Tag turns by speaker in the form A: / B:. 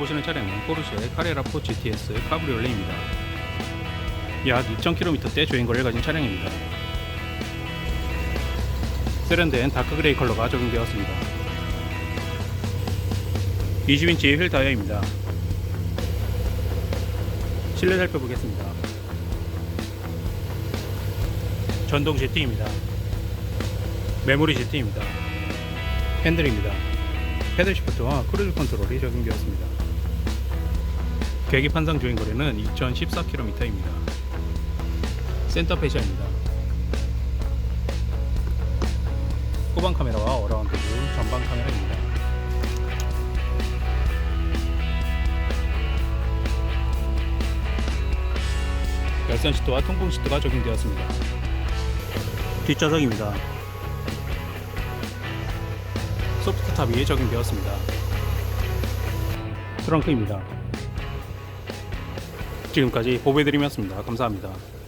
A: 보시는 차량은 포르쉐 카레라4 GTS 카브리올레입니다. 약 2,000km대 주행거리를 가진 차량입니다. 세련된 다크그레이 컬러가 적용되었습니다. 20인치 휠 타이어입니다. 실내 살펴보겠습니다. 전동 GT입니다. 메모리 GT입니다. 핸들입니다. 패들 시프트와 크루즈 컨트롤이 적용되었습니다. 계기 판상 주행 거리는 2014km입니다. 센터 페시아입니다. 후방 카메라와 어라운드 뷰 전방 카메라입니다. 열선 시트와 통풍 시트가 적용되었습니다. 뒷좌석입니다. 소프트 탑이 적용되었습니다. 트렁크입니다. 지금까지 보배드림이었습니다. 감사합니다.